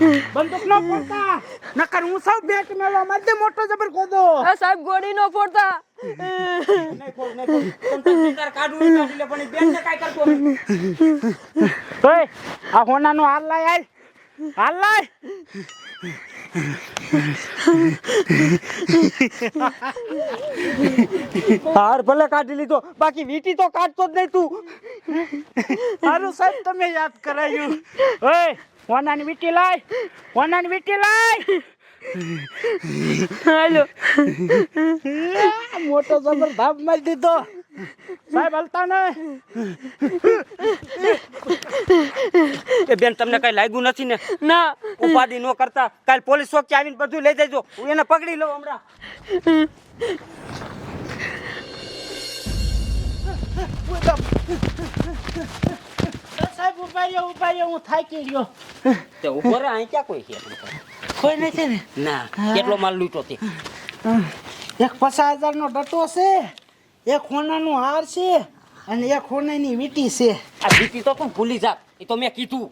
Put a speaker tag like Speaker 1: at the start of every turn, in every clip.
Speaker 1: બંદૂક ન ફોડતા. નકર હું સૌ બેટ મેળવા મારતે મોટો જબર ખોદો
Speaker 2: આ સાહેબ ગોળી નો ફોડતા.
Speaker 3: નહીં ફોડ નહીં ફોડ. તમ કાઢવું હોય કાઢી લે પણ ઈ બેનને કાંઈ કરતો
Speaker 1: ઓય આ હોનાનો હાલ લાય હાલ. હાલ લાય.
Speaker 3: હાર ભલે કાઢી લીધો બાકી વીટી તો કાઢતો જ નહીં તું.
Speaker 1: સારું સાહેબ તમે યાદ કરાયું. ઓય હોનાની વીટી લાય હોનાની વીટી લાય.
Speaker 2: હાલો.
Speaker 1: મોટો જબર ભાપ મારી દીધો. સાહેબ હલતા ને
Speaker 3: એ બેન તમને કઈ લાગ્યું નથી ને?
Speaker 2: ના.
Speaker 3: ઉપાધિ ન કરતા. કાલ પોલીસ ચોકી આવીને બધું લઈ જજો. હું એને પકડી લઉં હમણાં.
Speaker 1: સાહેબ ઊભા રહ્યો ઊભા રહ્યો હું થાકી રહ્યો
Speaker 3: તે ઊભો રહે અહીં ક્યાં કોઈ છે?
Speaker 1: કોઈ નથી ને?
Speaker 3: ના કેટલો માલ લૂંટો તે.
Speaker 1: એક પચાસ હજાર નો ડટો છે એક હોનાનો હાર છે અને એક હોનાની વીટી છે.
Speaker 3: આ વીટી તો પણ ભૂલી જા એ તો મેં કીધું.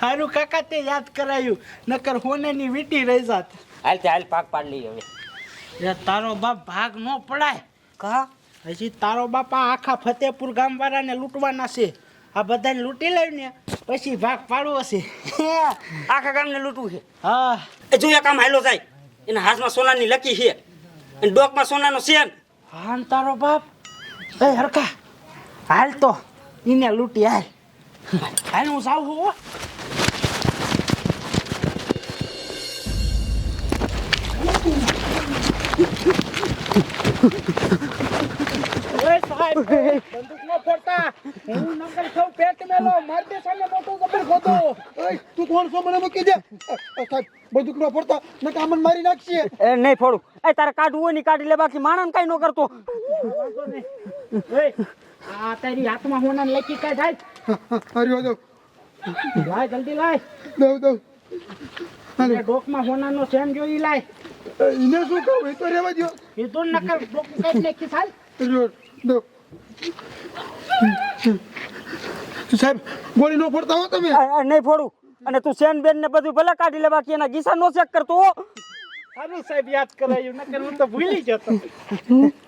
Speaker 1: સારું કાકા તે યાદ કરાયું. નકર હોનાની વીટી રહી જાત.
Speaker 3: હાલ તે હાલ ભાગ પાડ લઈ હવે.
Speaker 1: તારો બાપ ભાગ ન પડાય.
Speaker 3: કા?
Speaker 1: હજી તારો બાપા આખા ફતેપુર ગામ વાળાને લૂંટવાના છે. આ બધાને લૂંટી લઈને પછી ભાગ પાડવો છે.
Speaker 3: આખા ગામને લૂંટવું છે?
Speaker 1: હા.
Speaker 3: એ જો એક આમ હાલો જાય. એના હાથમાં સોનાની લકી છે. અને ડોકમાં સોનાનો સેન.
Speaker 1: હા તારો બાપ. એ હરકા હાલ તો. એને લૂંટી હાલ. હાલ હું સાવ હો. સાહેબ, ફોડતા. હું નકર સૌ પેટ મેલો, મારતે સામે મોટું જબર ખોદો.
Speaker 4: ઓય, તું કોણ છો? મને મૂકી દે. અ, અ, સાહેબ બંદૂક ન ફોડતા. ને કામન મારી નાખશે.
Speaker 3: એ નહીં ફોડું. એ તારે કાઢવું હોય ને કાઢી લે બાકી માણન કઈ ન કરતો.
Speaker 1: આ તારી હાથમાં હોનાને લકી કાઢ હાલ.
Speaker 4: હરિયો દઉં
Speaker 1: લાય જલ્દી લાય.
Speaker 4: દઉં દઉં.
Speaker 1: અને ડોકમાં હોનાનો સેમ જોઈ લાય.
Speaker 4: એને શું કહું? એ તો રહેવા દો
Speaker 1: કીધું ને નકર ડોકું કાઢી નાખી
Speaker 4: દઉં. સાહેબ ગોળી નો ફોડતા હો તમે?
Speaker 3: નહીં ફોડું. અને તું સેન બેન ને બધું ભલે કાઢી લે બાકી એના ગીસા નો ચેક કરતો.
Speaker 1: સારું સાહેબ યાદ કરાયું. નકર હું તો ભૂલી જતો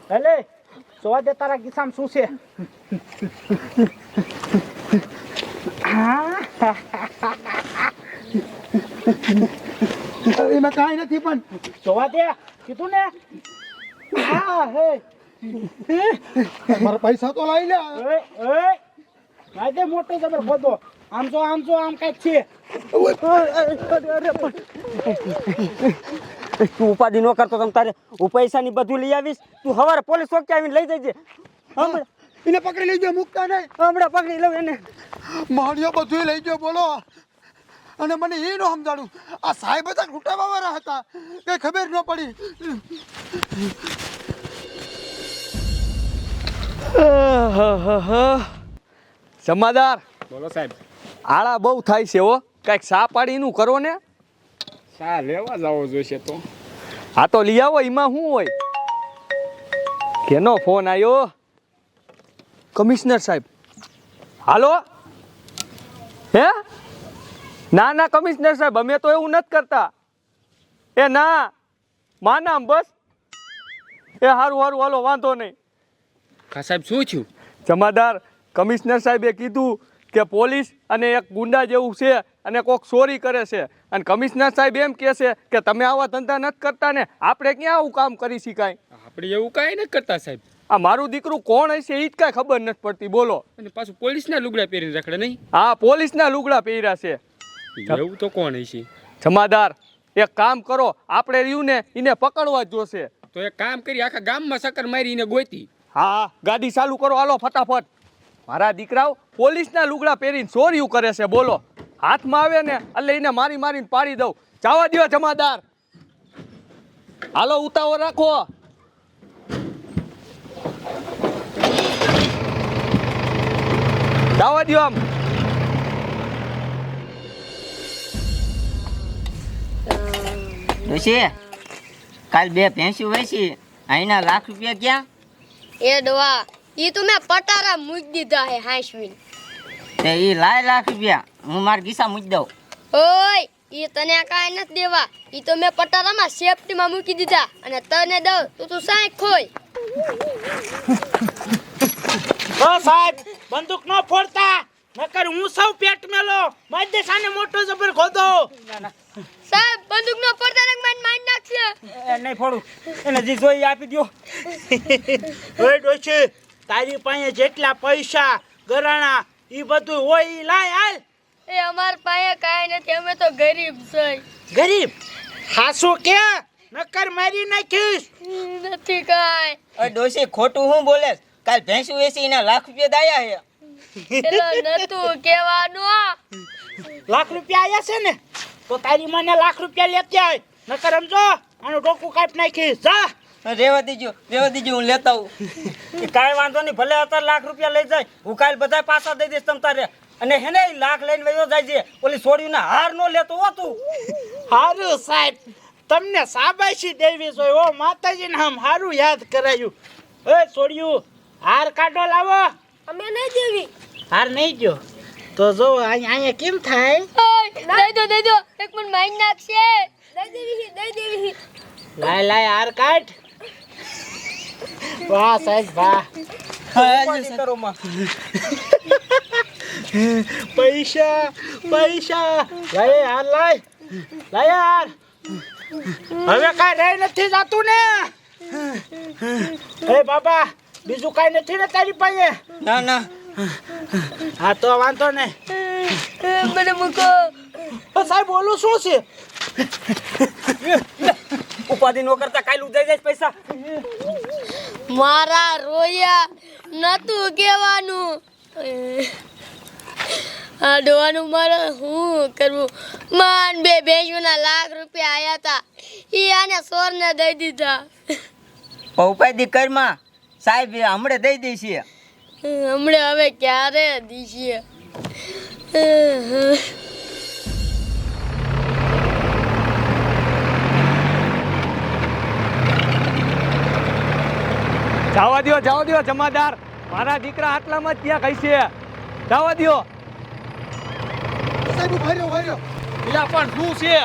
Speaker 1: ભલે જોવા દે તારા ગીસામાં શું છે.
Speaker 4: એમાં કાંઈ નથી પણ.
Speaker 1: જોવા દે કીધું ને? હા હે.
Speaker 4: મારા પૈસા તો લાવી લે.
Speaker 1: મોટો જબર બધો આમ જો આમ જો આમ કંઈક છે.
Speaker 3: તું ઉપાધિ ન કરતો તમ તારે હું પૈસા ની બધું લઈ આવીશ. તું હવારે પોલીસ ચોકી આવીને લઈ જજે. હમણાં
Speaker 4: એને પકડી લઈ જાય મૂકતા નહીં.
Speaker 3: હમણાં પકડી લઉં એને.
Speaker 4: માળીઓ બધું લઈ ગયો બોલો. અને મને એ ન સમજાણું આ સાહેબ હતા લૂંટાવા વાળા હતા? કઈ ખબર ન પડી.
Speaker 5: જમાદાર.
Speaker 6: બોલો સાહેબ.
Speaker 5: આળા બહુ થાય છે હો. કાંઈક સા પાડીનું કરો ને.
Speaker 6: સા લેવા જવો જોઈશે તો.
Speaker 5: હા તો લઈ આવો એમાં શું હોય? કેનો ફોન આવ્યો કમિશનર સાહેબ. હાલો? હે? ના ના કમિશનર સાહેબ અમે તો એવું નથી કરતા. એ ના માનામ બસ. એ સારું સારું હાલો વાંધો નહીં.
Speaker 6: હા સાહેબ શું થયું?
Speaker 5: જમાદાર કમિશનર સાહેબે કીધું કે પોલીસ અને એક ગુંડા જેવું છે અને કોક ચોરી કરે છે. અને કમિશનર સાહેબ એમ કહે છે કે તમે આવા ધંધા નથી કરતા ને આપણે ક્યાં આવું કામ કરી શકાય?
Speaker 6: આપણે એવું કાંઈ નથી કરતા સાહેબ.
Speaker 5: આ મારું દીકરું કોણ હશે એ જ કાંઈ ખબર નથી પડતી બોલો.
Speaker 6: અને પાછું પોલીસના લુગડા પહેરીને રખડે નહીં?
Speaker 5: હા પોલીસના લુગડા પહેર્યા છે.
Speaker 6: એવું તો કોણ હશે?
Speaker 5: જમાદાર એક કામ કરો આપણે રહ્યું ને એને પકડવા જ જોશે.
Speaker 6: તો એક કામ કરી આખા ગામમાં સકર મારીને ગોતી.
Speaker 5: હા ગાડી ચાલુ કરો, હાલો, ફટાફટ. મારા દીકરાઓ, પોલીસના લુગડા પહેરીને ચોર્યું કરે છે, બોલો. હાથમાં આવે ને, એટલે એને મારી મારીને પાડી દઉં. જવા દો જમાદાર. હાલો ઉતાવો રાખો. જવા દો આમ.
Speaker 7: કાલ બે ભેંસું વેચી, અહીંના લાખ રૂપિયા ક્યાં?
Speaker 2: એ ડોવા ઈ તો મેં પટારા મૂકી દીધા હે હાંસવીન.
Speaker 7: તે ઈ લાય લાખ રૂપિયા હું માર ગીસા મૂકી દઉં.
Speaker 2: ઓય ઈ તને કાંઈ નથી દેવા. ઈ તો મેં પટારામાં સેફટીમાં મૂકી દીધા. અને તને દઉં તો તું સાંઈ ખોય.
Speaker 1: ઓ સાહેબ બંદૂક ન ફોડતા. નકર હું સૌ પેટ મેલો. માજે સાને મોટો જબર ખોદો.
Speaker 2: સાહેબ બંદૂક નો ને મને મારી નાખશે.
Speaker 3: એ નહીં ફોડું. એને જે જોઈ આપી દ્યો.
Speaker 1: ઓય ડોશી. તારી પાસે જેટલા પૈસા ગરાણા ઈ બધું હોય ઈ લાય હાલ.
Speaker 2: એ અમાર પાસે કાંઈ નથી અમે તો ગરીબ છે
Speaker 1: ગરીબ? હાસુ કે? નકર મારી નાખીશ.
Speaker 2: નથી કાંઈ.
Speaker 7: ઓય ડોશી ખોટું હું બોલે કાલ ભેંસું વેચી એના લાખ રૂપિયા દાયા છે.
Speaker 2: એલો નતું કહેવાનું
Speaker 1: લાખ રૂપિયા આયા છે ને તો તારી મને લાખ રૂપિયા લેતી આય. નકર સમજો આનું ડોકું કાપ નાખી જા.
Speaker 7: રેવા દીજો રેવા દીજો હું લેતા આવું.
Speaker 3: કાંઈ વાંધો નહીં ભલે અત્યારે લાખ રૂપિયા લઈ જાય. હું કાલ બધા પાછા દઈ દઈશ તમ તારે. અને હેને ને લાખ લઈને વયો જાય છે. ઓલી છોડીને હાર નો લેતો હો તું.
Speaker 1: હારું સાહેબ તમને સાબાશી દેવી જોઈએ. ઓ માતાજીને આમ હારું યાદ કરાયું. એ છોડ્યું હાર કાઢો લાવો.
Speaker 2: અમે નહીં દેવી.
Speaker 1: હાર નહીં ગયો. તો જો અહીંયા અહીંયા કેમ થાય?
Speaker 2: દઈ દો દઈ દો. એક મિનિટ માઈન નાખશે. દઈ દેવી દઈ દેવી
Speaker 1: લાય લાય હાર કાટ વાહ સાહેબ વાહ.
Speaker 3: કરો
Speaker 1: પૈસા પૈસા. લાય હાર લાય. લાય હાર. હવે કાંઈ રહી નથી જાતું ને. એ બાબા બીજું કાંઈ નથી ને તારી પાસે?
Speaker 7: ના ના.
Speaker 1: હા તો વાંધો ને.
Speaker 2: મને મૂકો.
Speaker 1: સાહેબ બોલું શું છે?
Speaker 3: ઉપાધિ નો કરતા કાલ ઉજાઈ જાય પૈસા.
Speaker 2: મારા રોયા નતું કહેવાનું. આ ડોવાનું મારે શું કરવું? માન બે ભેંસોના લાખ રૂપિયા આયા હતા. એ આને સોરને દઈ દીધા.
Speaker 7: ઉપાય કરમાં સાહેબ હમણે દઈ દઈશીએ
Speaker 2: હમણે હવે ક્યારે દીશીએ
Speaker 5: જવા દો જવા દો જમાદાર. મારા દીકરા આટલામાં જ ત્યાં કઈ છે જવા દો
Speaker 4: સાહેબ ઊભા રહ્યો ઊભા રહ્યો.
Speaker 5: પણ શું છે?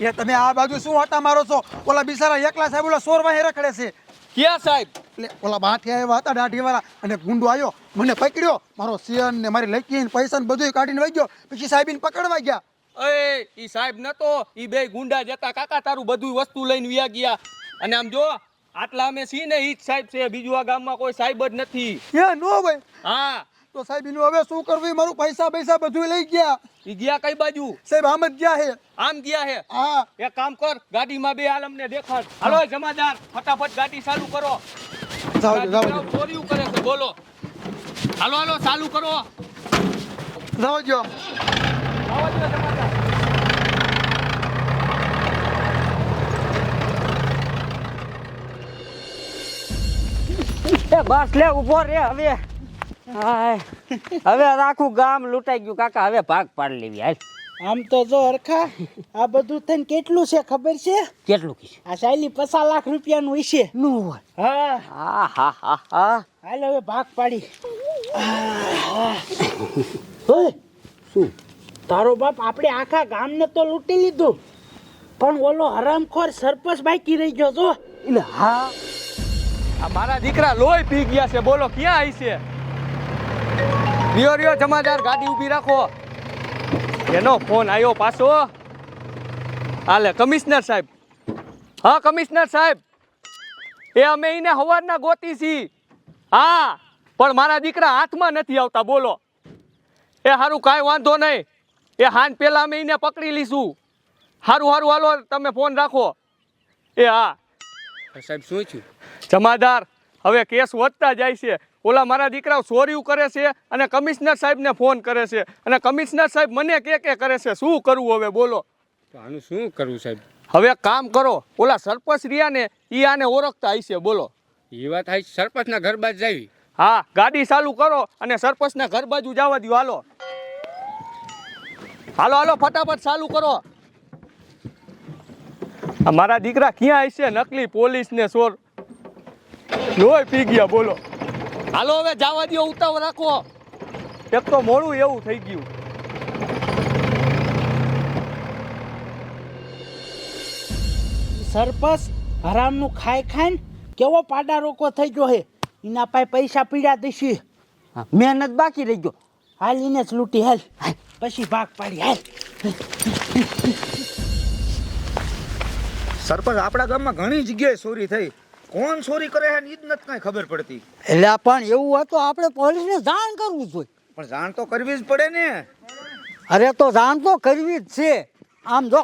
Speaker 4: એ તમે આ બાજુ શું હતા મારો છો? ઓલા બિચારા એકલા સાહેબ ઓલા સોર વાહે રખડે છે.
Speaker 5: ક્યાં સાહેબ?
Speaker 4: એટલે ઓલા બાઠિયા આવ્યા હતા દાઢી વાળા અને ગુંડો આવ્યો મને પકડ્યો. મારો સિયન ને મારી લકીન પૈસા ને બધું કાઢીને વહી ગયો. પછી સાહેબીને પકડવા ગયા.
Speaker 5: એ ઈ સાહેબ નતો. ઈ બે ગુંડા જતા કાકા તારું બધું વસ્તુ લઈને વ્યા ગયા. અને આમ જો આટલા અમે છીએ ને ઈ જ સાહેબ છે. બીજું આ ગામમાં કોઈ સાહેબ જ નથી.
Speaker 4: એ નો ભાઈ
Speaker 5: હા.
Speaker 4: તો સાહેબ એનું હવે શું કરવું? મારું પૈસા પૈસા બધું લઈ ગયા.
Speaker 5: ઈ ગયા કઈ બાજુ?
Speaker 4: સાહેબ આમ જ ગયા હે
Speaker 5: આમ ગયા હે
Speaker 4: હા.
Speaker 5: એક કામ કર ગાડીમાં બે આલમ ને દેખાડ. હાલો જમાદાર ફટાફટ ગાડી ચાલુ કરો.
Speaker 4: જાઓ જાઓ.
Speaker 5: ચોરીયું કરે છે બોલો. હાલો હાલો ચાલુ કરો.
Speaker 4: જાઓ જો
Speaker 5: આવો જો જમાદાર.
Speaker 3: બસ લે ઊભો રે હવે. હવે આખું ગામ લૂંટાઈ ગયું. કાકા હવે ભાગ પાડી લેવી. હાલ.
Speaker 1: આમ તો જો હરખા આ બધું થઈને કેટલું છે ખબર છે?
Speaker 3: કેટલું કીધું?
Speaker 1: આ સાયલી પચાસ લાખ રૂપિયાનું હશે.
Speaker 3: નું હોય.
Speaker 1: હા.
Speaker 3: હા હા હા હા.
Speaker 1: હાલ હવે ભાગ પાડી. ઓય શું? તારો બાપ આપણે આખા ગામને તો લૂંટી લીધું. પણ ઓલો હરામખોર સરપંચ બાકી રહી ગયો જો.
Speaker 5: એટલે હા. આ મારા દીકરા લોહી પી ગયા છે. બોલો ક્યાં આવી છે? રિયો રિયો જમાદાર ગાડી ઊભી રાખો. એનો ફોન આવ્યો પાછો. હાલે કમિશનર સાહેબ. હા કમિશનર સાહેબ. એ અમે એને હવારના ગોતી છી. હા પણ મારા દીકરા હાથમાં નથી આવતા બોલો. એ સારું કાંઈ વાંધો નહીં. એ હાન પહેલાં અમે એને પકડી લઈશું સારું સારું હાલો તમે ફોન રાખો. એ હા.
Speaker 6: સાહેબ શું છું
Speaker 5: જમાદાર હવે કેસ વધતા જાય છે. ઓલા મારા દીકરાઓ ચોરીઓ કરે છે અને કમિશનર સાહેબને ફોન કરે છે. અને કમિશનર સાહેબ મને કે કે કરે છે? શું કરવું હવે? બોલો.
Speaker 6: આનું શું કરવું સાહેબ?
Speaker 5: હવે કામ કરો. ઓલા સરપંચ રહ્યા ને એ આને ઓળખતા હશે. બોલો.
Speaker 6: એ વાત થાય સરપંચના ઘર બાજુ જાવી
Speaker 5: હા ગાડી ચાલુ કરો અને સરપંચના ઘર બાજુ જવા દો હાલો. હાલો હાલો ફટાફટ ચાલુ કરો. મારા દીકરા ક્યાં હશે? નકલી પોલીસ ને ચોર લોહી પી ગયા બોલો. હાલો હવે જવા દો ઉતાવ રાખો. એક તો મોડું એવું થઈ ગયું.
Speaker 1: સરપસ હરામનું ખાઈ ખાઈને કેવો પાડા રોકો થઈ ગયો હે? એના પાસે પૈસા પીડ્યા દેશી.
Speaker 3: મહેનત બાકી રહી ગયો.
Speaker 1: હાલીને જ લૂંટી હાલ. પછી ભાગ પાડી હાલ.
Speaker 8: સરપંચ આપણા ગામમાં ઘણી જગ્યાએ ચોરી થઈ. કોણ ચોરી કરે છે ઈ જ નથી કાંઈ ખબર પડતી.
Speaker 4: એટલે પણ એવું હોય તો આપણે પોલીસને જાણ કરવું જોઈએ.
Speaker 8: પણ જાણ તો કરવી જ પડે ને.
Speaker 4: અરે તો જાણ તો કરવી જ છે. આમ જો.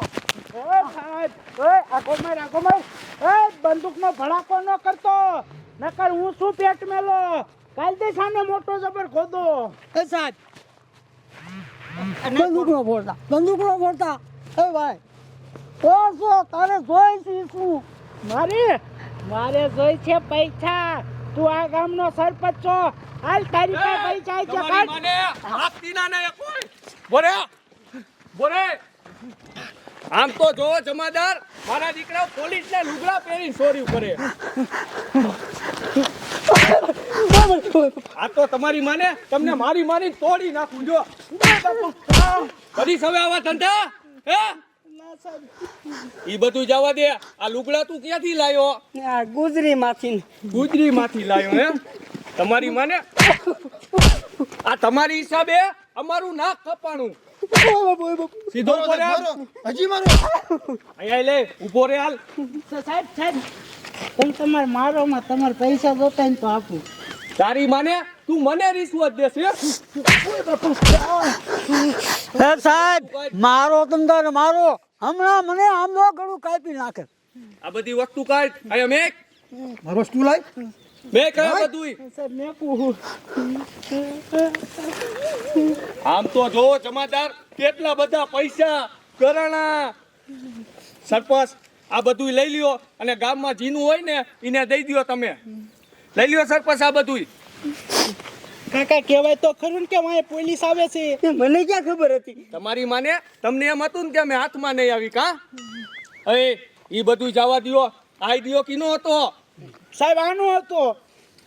Speaker 1: બંદૂકનો ભડાકો ન કરતો. નકર હું શું પેટ મેલો? કાલથી સામે મોટો જબર ખોદો.
Speaker 4: એ સાહેબ. બંદૂક નો ફોડતા બંદૂક નો ફોડતા એ ભાઈ. તો શું તારે જોઈ શું?
Speaker 1: મારે? મારે જોઈ છે પૈસા. તું આ ગામનો સરપંચ છો. હાલ તારી પાસે પૈસા છે કાઢ.
Speaker 5: મને આપતી ના ને કોઈ. બોરે બોરે આમ તો જો જમાદાર મારા દીકરા પોલીસ ને લુગડા પહેરી ચોરી કરે. આ તો તમારી માને તમને મારી મારી તોડી નાખું જો. કરી સવે આવા ધંધા? હે? ઈ બધું જવા દે. આ લુગડા તું ક્યાંથી લાયો?
Speaker 3: આ ગુજરી માંથી
Speaker 5: ગુજરી માંથી લાયો એમ તમારી માને? આ તમારી હિસાબે અમારું નાક કપાણું. સીધો ઉપર
Speaker 4: હજી મારો.
Speaker 5: અહીંયા લે ઊભો રે હાલ.
Speaker 1: સાહેબ સાહેબ તમે તમારે મારોમાં તમારે પૈસા જોતા ને તો આપું.
Speaker 5: તારી માને તું મને રિશ્વત દેશે
Speaker 4: એ સાહેબ મારો તમ તારે મારો. હમણાં મને આમ નો ગળું કાપી નાખે.
Speaker 5: આ બધી વસ્તુ કાઢ. આય મેક.
Speaker 4: મારો વસ્તુ લાય
Speaker 5: મે આ બધુંય.
Speaker 1: સર મે
Speaker 5: આમ તો જો જમાદાર કેટલા બધા પૈસા કરાણા સરપંચ આ બધું લઈ લ્યો અને ગામમાં જીનું હોય ને એને દઈ દ્યો તમે. લઈ લ્યો સરપંચ આ બધું
Speaker 1: કાકા કહેવાય તો ખરું ને કે મારે પોલીસ આવે છે.
Speaker 3: મને ક્યાં ખબર હતી?
Speaker 5: તમારી માને તમને એમ હતું ને કે અમે હાથમાં નહીં આવી કા? એ બધું જવા દો આઈ દો કીનો હતો?
Speaker 1: સાહેબ આનો હતો.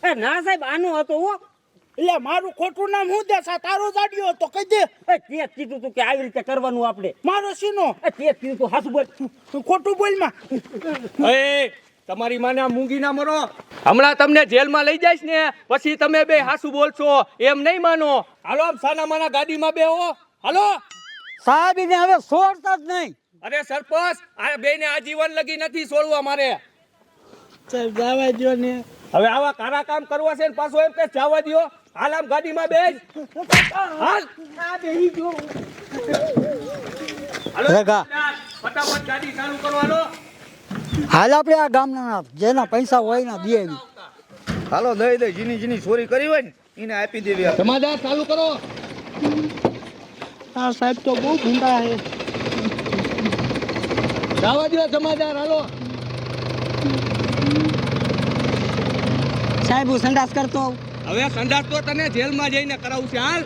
Speaker 3: એ ના સાહેબ આનો હતો હો.
Speaker 1: એટલે મારું ખોટું નામ હું દે સા તારો જાડ્યો હતો કહી દે.
Speaker 3: એ તે કીધું તું કે આવી રીતે કરવાનું આપણે.
Speaker 1: મારો સીનો
Speaker 3: એ તે કીધું તું હાસુ બોલ.
Speaker 1: તું ખોટું બોલમાં
Speaker 5: એ તમારી માને આ મૂંગી ના મરો. હમણાં તમને જેલમાં લઈ જઈશ ને પછી તમે બે હાસુ બોલશો એમ નહીં માનો. હાલો સાના માના ગાડીમાં બે હાલો.
Speaker 4: સાહેબ એને હવે છોડતા જ નહીં.
Speaker 5: અરે સરપંચ આ બે ને આજીવન લગી નથી છોડવા મારે
Speaker 1: સાહેબ જવા દો ને.
Speaker 5: હવે આવા કારા કામ કરવા છે ને પાછો એમ કે જવા દ્યો. હાલ આમ ગાડીમાં બે હાલ. હાલો. ફટાફટ ગાડી ચાલુ કરવાનો.
Speaker 4: હાલ આપણે આ ગામના જેના પૈસા હોય ને દે.
Speaker 8: હાલો દઈ દઈ જીની જીની ચોરી કરી હોય ને એને આપી દેવી
Speaker 5: સમાધાન ચાલુ કરો.
Speaker 1: હા સાહેબ તો બહુ ગુંડા છે.
Speaker 5: જવા દેવા સમાધાન હાલો.
Speaker 3: સાહેબ હું સંડાસ કરતો
Speaker 5: હવે સંડાસ તો તને જેલમાં જઈને કરાવું છે હાલ.